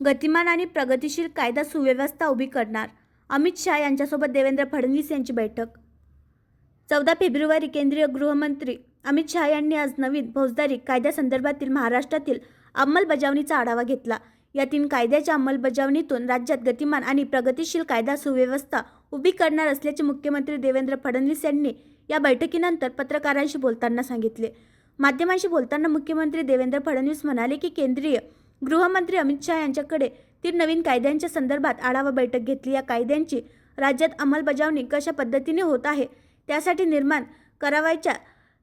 गतिमान आणि प्रगतिशील कायदा सुव्यवस्था उभी करणार. अमित शहा यांच्यासोबत देवेंद्र फडणवीस यांची बैठक. चौदा फेब्रुवारी केंद्रीय गृहमंत्री अमित शहा यांनी आज नवीन फौजदारी कायद्यासंदर्भातील महाराष्ट्रातील अंमलबजावणीचा आढावा घेतला. या तीन कायद्याच्या अंमलबजावणीतून राज्यात गतिमान आणि प्रगतिशील कायदा सुव्यवस्था उभी करणार असल्याचे मुख्यमंत्री देवेंद्र फडणवीस यांनी या बैठकीनंतर पत्रकारांशी बोलताना सांगितले. माध्यमांशी बोलताना मुख्यमंत्री देवेंद्र फडणवीस म्हणाले की केंद्रीय गृहमंत्री अमित शहा यांच्याकडे तीन नवीन कायद्यांच्या संदर्भात आढावा बैठक घेतली. या कायद्यांची राज्यात अंमलबजावणी कशा पद्धतीने होत आहे त्यासाठी निर्माण करावायच्या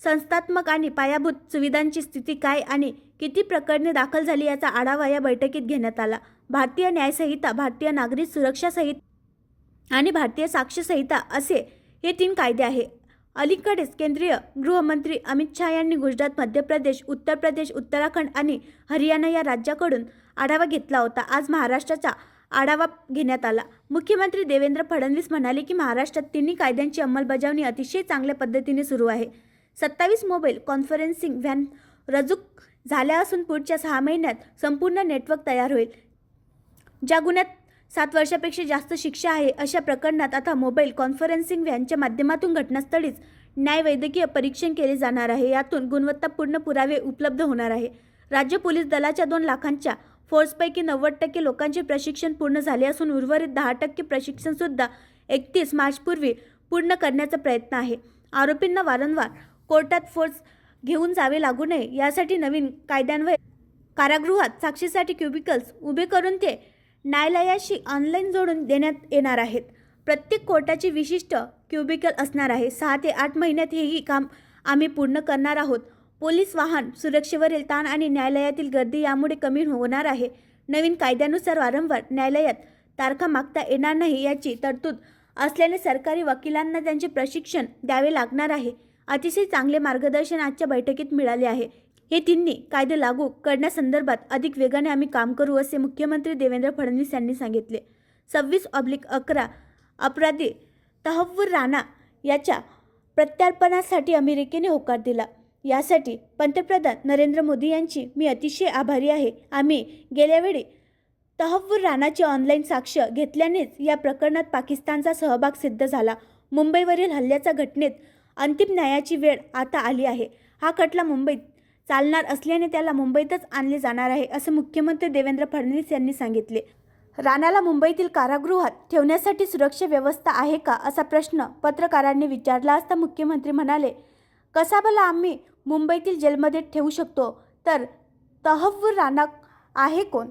संस्थात्मक आणि पायाभूत सुविधांची स्थिती काय आणि किती प्रकरणे दाखल झाली याचा आढावा या बैठकीत घेण्यात आला. भारतीय न्यायसंहिता भारतीय नागरिक सुरक्षा संहिता आणि भारतीय साक्ष संहिता असे हे तीन कायदे आहे. अलीकडेच केंद्रीय गृहमंत्री अमित शहा यांनी गुजरात मध्य प्रदेश उत्तर प्रदेश उत्तराखंड आणि हरियाणा या राज्याकडून आढावा घेतला होता. आज महाराष्ट्राचा आढावा घेण्यात आला. मुख्यमंत्री देवेंद्र फडणवीस म्हणाले की महाराष्ट्रात तिन्ही कायद्यांची अंमलबजावणी अतिशय चांगल्या पद्धतीने सुरू आहे. सत्तावीस मोबाईल कॉन्फरन्सिंग व्हॅन रजूक झाल्या असून पुढच्या सहा महिन्यात संपूर्ण नेटवर्क तयार होईल. ज्या गुन्ह्यात सात वर्षापेक्षा जास्त शिक्षा आहे अशा प्रकरणात आता मोबाईल कॉन्फरन्सिंग व्हॅनच्या माध्यमातून घटनास्थळीच न्यायवैद्यकीय परीक्षण केले जाणार आहे. यातून गुणवत्तापूर्ण पुरावे उपलब्ध होणार आहे. राज्य पोलीस दलाच्या दोन लाखांच्या फोर्सपैकी नव्वद टक्के लोकांचे प्रशिक्षण पूर्ण झाले असून उर्वरित दहा टक्के प्रशिक्षणसुद्धा एकतीस मार्चपूर्वी पूर्ण करण्याचा प्रयत्न आहे. आरोपींना वारंवार कोर्टात फोर्स घेऊन जावे लागू नये यासाठी नवीन कायद्यांवर कारागृहात साक्षीसाठी क्युबिकल्स उभे करून ते न्यायालयाशी ऑनलाईन जोडून देण्यात येणार आहेत. प्रत्येक कोर्टाची विशिष्ट क्युबिकल असणार आहे. सहा ते आठ महिन्यात हेही काम आम्ही पूर्ण करणार आहोत. पोलीस वाहन सुरक्षेवरील ताण आणि न्यायालयातील गर्दी यामुळे कमी होणार आहे. नवीन कायद्यानुसार वारंवार न्यायालयात तारखा मागता येणार नाही याची तरतूद असल्याने सरकारी वकिलांना त्यांचे प्रशिक्षण द्यावे लागणार आहे. अतिशय चांगले मार्गदर्शन आजच्या बैठकीत मिळाले आहे. हे तिन्ही कायदे लागू करण्यासंदर्भात अधिक वेगाने आम्ही काम करू असे मुख्यमंत्री देवेंद्र फडणवीस यांनी सांगितले. सव्वीस ऑब्लिक अकरा अपराधी तहव्वूर राणा याच्या प्रत्यार्पणासाठी अमेरिकेने होकार दिला. यासाठी पंतप्रधान नरेंद्र मोदी यांची मी अतिशय आभारी आहे. आम्ही गेल्यावेळी तहव्वूर राणाची ऑनलाईन साक्ष घेतल्यानेच या प्रकरणात पाकिस्तानचा सहभाग सिद्ध झाला. मुंबईवरील हल्ल्याच्या घटनेत अंतिम न्यायाची वेळ आता आली आहे. हा खटला मुंबईत चालणार असल्याने त्याला मुंबईतच आणले जाणार आहे असं मुख्यमंत्री देवेंद्र फडणवीस यांनी सांगितले. राणाला मुंबईतील कारागृहात ठेवण्यासाठी सुरक्षा व्यवस्था आहे का असा प्रश्न पत्रकारांनी विचारला असता मुख्यमंत्री म्हणाले कसा भला आम्ही मुंबईतील जेलमध्ये ठेवू शकतो? तर तहव्वूर राणा आहे कोण?